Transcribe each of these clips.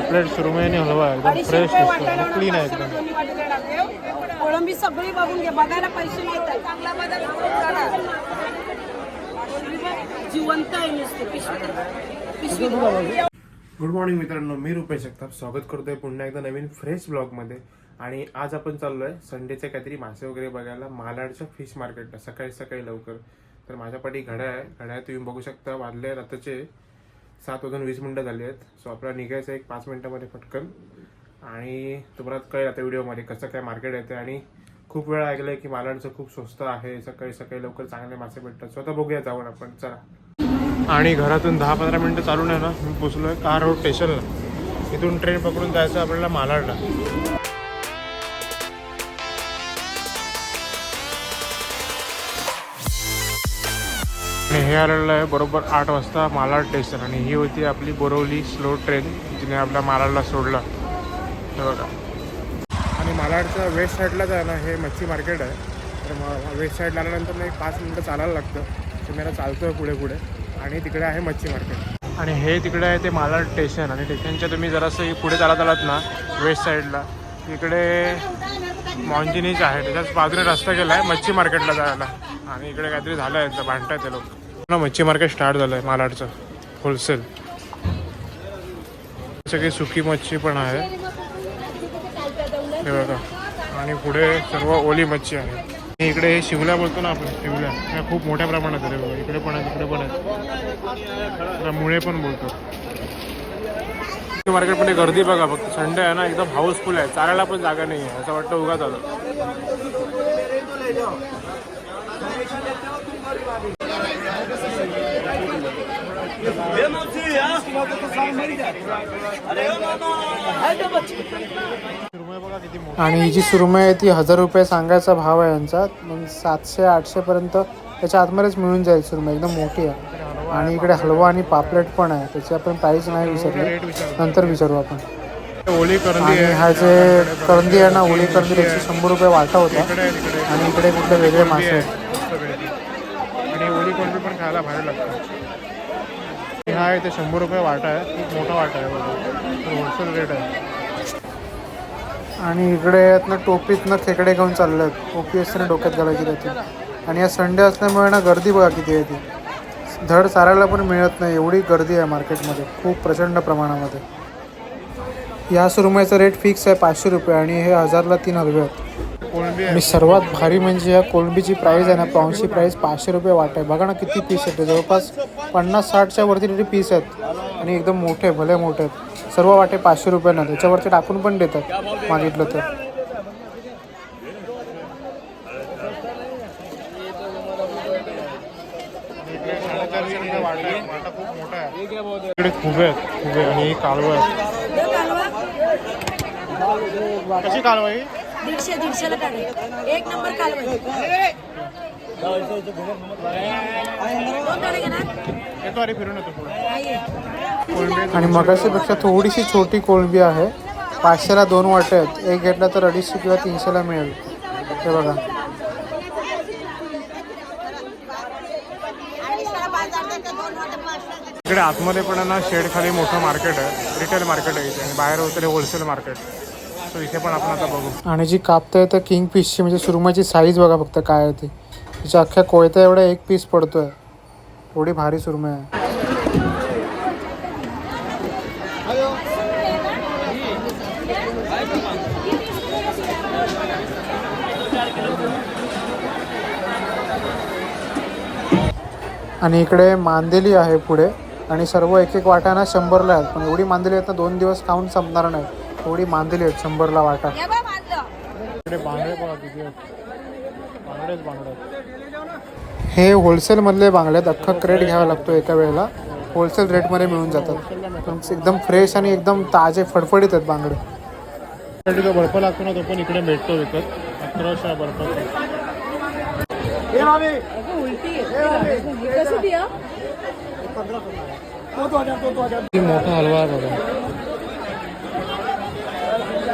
पापलेट सुरमई आणि हलवा आहे, एकदम फ्रेश दिसतो क्लीन आहे एकदम. कोळंबी सगळी बघून घे बघायला पैसे आहे चांगला जिवंत आहे नुसते पिशवी पिशवी गुड मॉर्निंग मित्रांनो मी रुपेश जगताप स्वागत करतोय पुन्हा एकदा नवीन फ्रेश ब्लॉगमध्ये आणि आज आपण चाललोय संडेचे काहीतरी मासे वगैरे बघायला मालाडच्या फिश मार्केटला सकाळी सकाळी लवकर. तर माझ्या पाठी घड्या आहे. घड्या तुम्ही बघू शकता वाजले रात्रीचे सात वाजून वीस मिनटं झाली आहेत. सो आपल्याला निघायचं एक पाच मिनिटामध्ये पटकन. आणि तुम्हाला कळेल आता व्हिडिओमध्ये कसं काय मार्केट येते आणि खूप वेळा ऐकलंय की मालाडचं खूप स्वस्त आहे. सकाळी सकाळी लवकर चांगले मासे भेटतात. स्वतः बघूया जाऊन आपण. चला. आणि घरातून दहा पंधरा मिनटं चालून आहे ना मी पोचलो आहे कार रोड स्टेशनला इथून ट्रेन पकडून जायचं आपल्याला मालाडला. आणि हे आलेलं आहे बरोबर आठ वाजता मालाड स्टेशन आणि ही होती आपली बोरवली स्लो ट्रेन जिने आपल्या मालाडला सोडला. हे बघा. आणि मालाडच्या वेस्ट साईडला जाणं ना हे मच्छी मार्केट आहे. तर मग वेस्ट साईडला आल्यानंतर मग एक पाच मिनटं चालायला लागतं. तर मी आता चालतोय पुढे पुढे. आणि तिकडे आहे मच्छी मार्केट आणि हे तिकडे आहे ते मालाड स्टेशन आणि स्टेशनच्या तुम्ही जरासं पुढे चालत आलात ना वेस्ट साईडला तिकडे मॉन्जिनीच आहे. त्याच्याच बाजूने रस्ता गेला आहे मच्छी मार्केटला जायला. आणि इकडे काहीतरी झालं आहे तर आहे ते लोक. ना मच्छी मार्केट स्टार्ट झालं आहे मालाडचं होलसेल सगळी सुकी मच्छी पण आहे हे बघा. आणि पुढे सर्व ओली मच्छी आहे आणि इकडे हे शिवल्या बोलतो ना आपण शिवल्या. ह्या खूप मोठ्या प्रमाणात आहे बघा. इकडे पण आहे तिकडे पण आहे मुळे पण बोलतो. मार्केटमध्ये गर्दी बघा फक्त संडे आहे ना एकदम हाऊसफुल आहे. चालायला पण जागा नाही आहे असं वाटतं उगाच आलं. आणि ही जी सुरमई आहे ती हजार रुपये सांगायचा भाव आहे यांचा. मग सातशे आठशे पर्यंत त्याच्या आतमध्येच मिळून जाईल सुरमई. एकदम मोठी आहे. आणि इकडे हलवा आणि पापलेट पण आहे. त्याची आपण प्राईस नाही विचारली. नंतर विचारू आपण. ओली करंदी आणि हा जे करंदी आहे ना ओली करंदी त्याची शंभर रुपये वाटा होता. आणि इकडे कुठले वेगळे मासे आहेत सगळे आणि ओली कोळंबी पण खायला भारी लागतं. हा आहे ते शंभर रुपये वाटा आहे. खूप मोठा वाटा आहे बघा. होलसेल रेट आहे. आणि इकडे आहेत ना टोपीतनं खेकडे घेऊन चालले आहेत. टोपी असते ना डोक्यात घालायची त्याची. आणि या संडे असल्यामुळे ना गर्दी बघा किती आहे ती. धड चारायला पण मिळत नाही. एवढी गर्दी आहे मार्केटमध्ये. खूप प्रचंड प्रमाणामध्ये. या सुरमईचा रेट फिक्स आहे पाचशे रुपये आणि हे हजारला तीन हलवे आहेत. आणि सर्वात भारी म्हणजे या कोलंबीची प्राईस आहे ना प्रॉन्सची प्राईस पाचशे रुपये वाट आहे. बघा ना किती पीस आहेत जवळपास पन्नास साठच्या वरती तरी पीस आहेत. आणि एकदम मोठे भले मोठे आहेत. सर्व वाटे पाचशे रुपयानं त्याच्यावरती टाकून पण देतात. मागितलं तर. इकडे साडेचारशे रुपये वाटा आहे वाटा खूप मोठा आहे इकडे खुबे आहेत. खुबे आणि कालवं? आहे कशी कालवा ही? दीडशे दीडशेला टाकेल एक नंबर कालवण. दोन टाळे घेणार? येतो अरे फिरून येतो पुढे. आहे. आणि मगाशीपेक्षा थोडीशी छोटी कोळंबी आहे. पाचशेला दोन वाटे आहेत. एक घेतला तर अडीचशे किंवा तीनशेला मिळेल. हे बघा. इकडे आतमध्ये पण आहे ना शेड खाली मोठं मार्केट आहे. रिटेल मार्केट आहे इथे. आणि बाहेर होतं होलसेल मार्केट सो इथे पण आपण आता बघू. आणि जी कापताय तर किंग पीसची म्हणजे सुरमईची साईज बघा फक्त काय आहे ती. तिच्या अख्ख्या कोयत्या एवढा एक पीस पडतोय. एवढी भारी सुरमई आहे. आणि इकडे मांदेली आहे पुढे. आणि सर्व एक एक वाटाना शंभरला आहेत. पण एवढी मांदेली आहेत ना दोन दिवस खाऊन संपणार नाही. एवढी मांदेली आहेत शंभरला वाटा. बांधलं. इकडे बांगडे बघा किती आहेत बांगडेच. बांगडे आहेत. हे होलसेलमधले बांगडे आहेत अख्खा क्रेट घ्यावा लागतो एका वेळेला. होलसेल रेटमध्ये मिळून जातात. पण एकदम फ्रेश आणि एकदम ताजे फडफडीत आहेत बांगडे. बर्फ लागतो ना तो पण इकडे भेटतो विकत. अकराशे किती मोठा हलवा आहे बघा.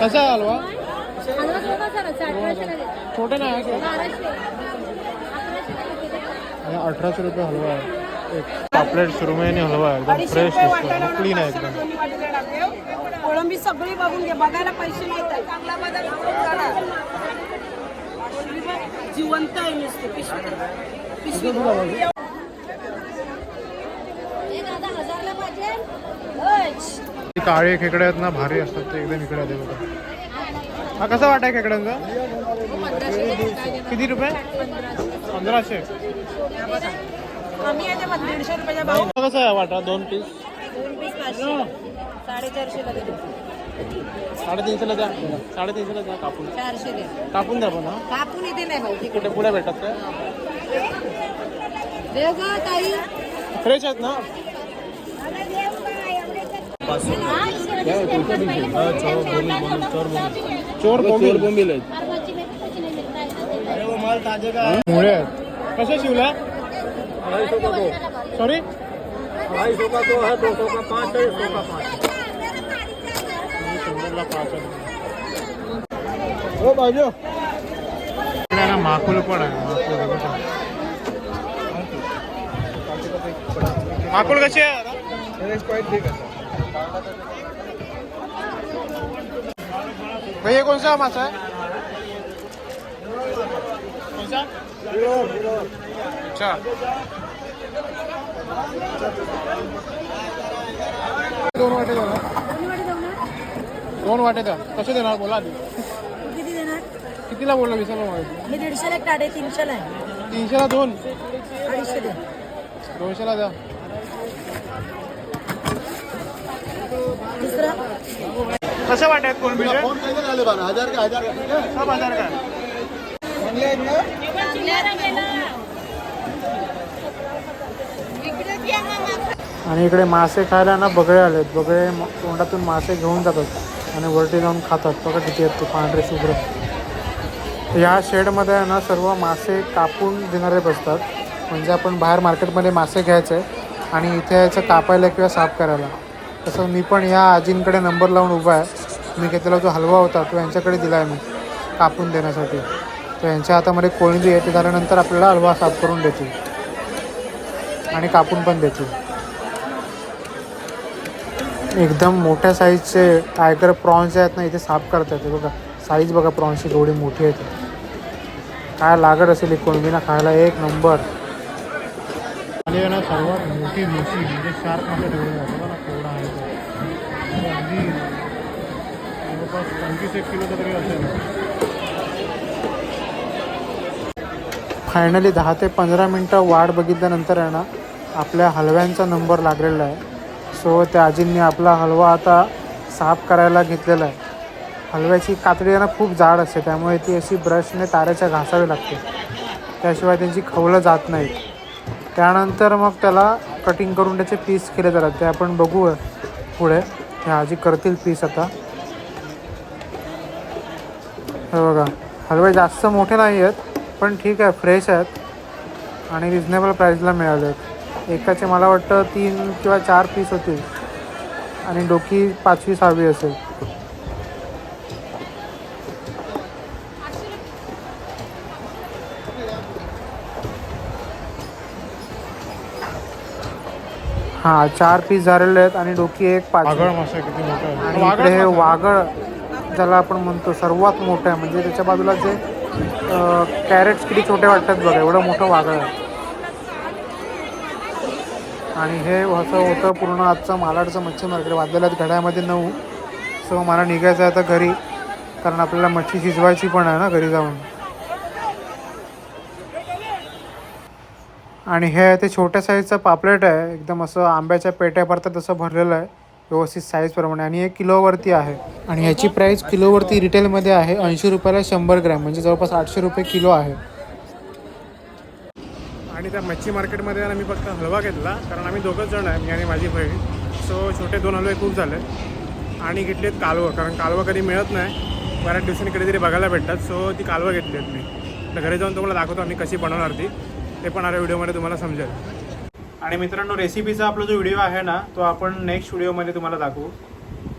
कसा आहे हलवा? छोटे नाही अठराशे रुपये हलवा आहे. एक. पापलेट सुरमई हलवा आहे एकदम फ्रेश दिसतो क्लीन आहे एकदम. टाकले. कोळंबी सगळी बघून घे बघायला पैसे मिळतात. चांगला बदल जिवंत आहे नुसते पिशवी. पिशवी हे काळे खेकडे आहेत ना भारी असतात ते एकदम इकडे आहेत बघा. हा कसा वाटाय खेकड्यांचा? किती रुपये? पंधराशे. कसा आहे वाटा दोन पीस. साडेतीनशेला द्या. साडेतीनशेला द्या कापून. कापून द्या पण कापून इथे नाही कुठे पुढे भेटत काय देव ग ताई. फ्रेश आहेत ना? चोर बोंबील. बोंबील मुळे आहेत. कसे शिवला? सॉरी शंभरला पाच हो बाजू. ना माकुल पण आहे माकुल हे. माकुल कशी आहे? भैया कौन सा मासा है कौन सा अच्छा. दोन वाटे द्या. दोन वाटे द्या. कसे देणार? बोला आधी. किती देणार? कितीला बोलला? विसरलो मी दीडशे ला काढे तीनशे ला आहे. तीनशेला दोन. अडीचशे दोनशेला द्या. कसं वाटत कोलंबीचे हजार का? हजार का? सब हजार काय आणि इकडे मासे खायला ना बगळे आलेत. बगळे तोंडातून मासे घेऊन जातात आणि वरती जाऊन खातात. बघा किती आहेत ते पांढरे शुभ्र. या शेडमध्ये आहे ना सर्व मासे कापून देणारे बसतात. म्हणजे आपण बाहेर मार्केटमध्ये मासे घ्यायचे आणि इथे यायचं कापायला किंवा साफ करायला. तसं मी पण या आजींकडे नंबर लावून उभा आहे. मी घेतलेला जो हलवा होता तो यांच्याकडे दिला आहे मी कापून देण्यासाठी. तर यांच्या हातामध्ये कोळंबी आहे ते झाल्यानंतर आपल्याला हलवा साफ करून देतील. आणि कापून पण देतील. एकदम मोठ्या साईजचे टायगर प्रॉन्स आहेत ना इथे साफ करतात. हे बघा साईज बघा प्रॉन्सची थोडी मोठी आहे ती. काय लागत असेल ही कोळंबीना खायला? एक नंबर. आणि आहे ना सर्वात मोठी मुशी म्हणजे शार्क मासे ठेवलं जातं ना कोवडा आहे तो. म्हणजे अगदी जवळपास पंचवीस एक किलोचा तरी असेल. फायनली दहा ते पंधरा मिनटं वाट बघितल्यानंतर आहे ना आपल्या हलव्यांचा नंबर लागलेला आहे. सो त्या आजींनी आपला हलवा आता साफ करायला घेतलेला आहे. हलव्याची कातडी आहे ना खूप जाड असते. त्यामुळे ती अशी ब्रशने ताऱ्याच्या घासावी लागते. त्याशिवाय त्यांची खवलं जात नाही त्यानंतर मग त्याला कटिंग करून त्याचे पीस केले जातात ते आपण बघू पुढे. हे आजी करतील पीस आता. हे बघा. हलवे जास्त मोठे नाही आहेत पण ठीक आहे फ्रेश आहेत आणि रिजनेबल प्राईजला मिळाले आहेत. एकाचे मला वाटतं तीन किंवा चार पीस होतील आणि डोकी पाचवी सहावी असेल. हां चार पीस झालेले आहेत आणि डोकी एक पाच वाघळ मासा किती मोठा आहे आणि इकडे हे वाघळ ज्याला आपण म्हणतो सर्वात मोठं आहे. म्हणजे त्याच्या बाजूला जे कॅरेट्स किती छोटे वाटतात बघा एवढं मोठं वाघळ आहे. आणि हे असं होतं पूर्ण आजचं मालाडचं मच्छी मार्केट वाजलेलं आहेत घड्यामध्ये नऊ. सो मला निघायचं आहे आता घरी कारण आपल्याला मच्छी शिजवायची पण आहे ना घरी जाऊन. आणि हे ते छोट्या साईजचं पापलेट आहे. एकदम असं आंब्याच्या पेट्या भरतात तसं भरलेलं आहे. व्यवस्थित साईजप्रमाणे आणि हे किलोवरती आहे. आणि ह्याची प्राईस किलोवरती रिटेलमध्ये आहे. ऐंशी रुपयाला शंभर ग्रॅम. म्हणजे जवळपास आठशे रुपये किलो आहे. आणि त्या मच्छी मार्केटमध्ये आम्ही फक्त हलवा घेतला. कारण आम्ही दोघंच जण आहे मी आणि माझी बहीण. सो छोटे दोन हलवे खूप झाले आणि घेतलेत कालवं. कारण कालवं कधी मिळत नाही. बऱ्याच दिवसांनी कधीतरी बघायला भेटतात. सो ती कालवं घेतली आहेत मी. तर घरी जाऊन तुम्हाला दाखवतो आम्ही कशी बनवणार ती. ते पण अरे व्हिडिओमध्ये तुम्हाला समजेल. आणि मित्रांनो रेसिपीचा आपला जो व्हिडिओ आहे ना तो आपण नेक्स्ट व्हिडिओमध्ये तुम्हाला दाखवू.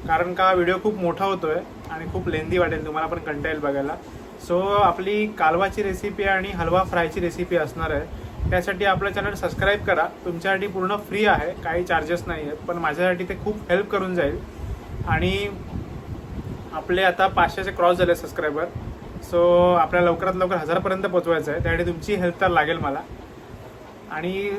कारण का व्हिडिओ खूप मोठा होतो आहे आणि खूप लेंदी वाटेल तुम्हाला पण कंटा येईल बघायला. सो आपली कालवाची रेसिपी आणि हलवा फ्रायची रेसिपी असणार आहे. त्यासाठी आपलं चॅनल सबस्क्राईब करा. तुमच्यासाठी पूर्ण फ्री आहे काही चार्जेस नाही आहेत पण माझ्यासाठी ते खूप हेल्प करून जाईल. आणि आपले आता पाचशेचे क्रॉस झाले सबस्क्रायबर सो आपल्याला लवकरात लवकर हजारपर्यंत पोहोचवायचं आहे. त्यासाठी तुमची हेल्प तर लागेल मला. आणि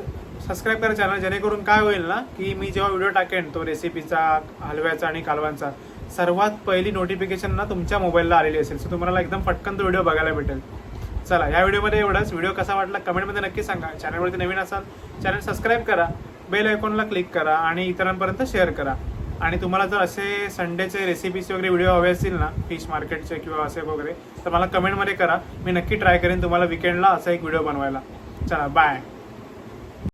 सबस्क्राईब करा चॅनल जेणेकरून काय होईल ना की मी जेव्हा व्हिडिओ टाकेन तो रेसिपीचा हलव्याचा आणि कालवांचा सर्वात पहिली नोटिफिकेशन ना तुमच्या मोबाईलला आलेली असेल. सो तुम्हाला एकदम पटकन तो व्हिडिओ बघायला भेटेल. चला या व्हिडिओमध्ये एवढंच. व्हिडिओ कसा वाटला कमेंटमध्ये नक्की सांगा. चॅनलवरती नवीन असाल चॅनल सबस्क्राईब करा. बेल आयकॉनला क्लिक करा आणि इतरांपर्यंत शेअर करा. आणि तुम्हाला जर असे संडेचे रेसिपीज वगैरे व्हिडिओ हवे असतील ना फिश मार्केटचे किंवा असे वगैरे तर मला कमेंटमध्ये करा. मी नक्की ट्राय करेन तुम्हाला विकेंडला असा एक व्हिडिओ बनवायला. चला बाय